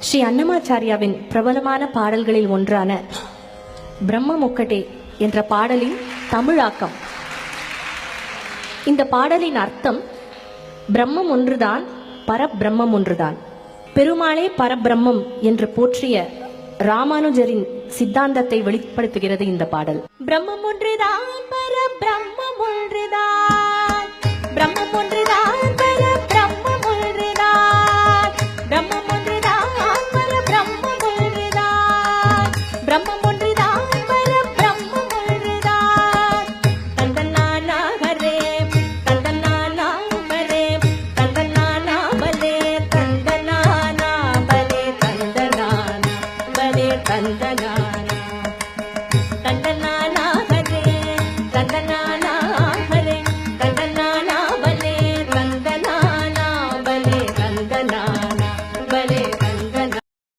ஸ்ரீ அன்னமாச்சாரியாவின் பிரபலமான பாடல்களில் ஒன்றான பிரம்ம முக்கட்டே என்ற பாடலின் தமிழாக்கம். இந்த பாடலின் அர்த்தம் பிரம்மம் ஒன்றுதான் பரபிரம்மம் ஒன்றுதான். பெருமாளே பரபிரம்மம் என்று போற்றிய ராமானுஜரின் சித்தாந்தத்தை வெளிப்படுத்துகிறது இந்த பாடல். பிரம்மம் ஒன்றுதான் பரபிரம்மம் ஒன்றுதான். பிரம்மம் ஒன்று తందనానా తందనానా హరే తందనానా హరే తందనానా బలే తందనానా బలే తందనానా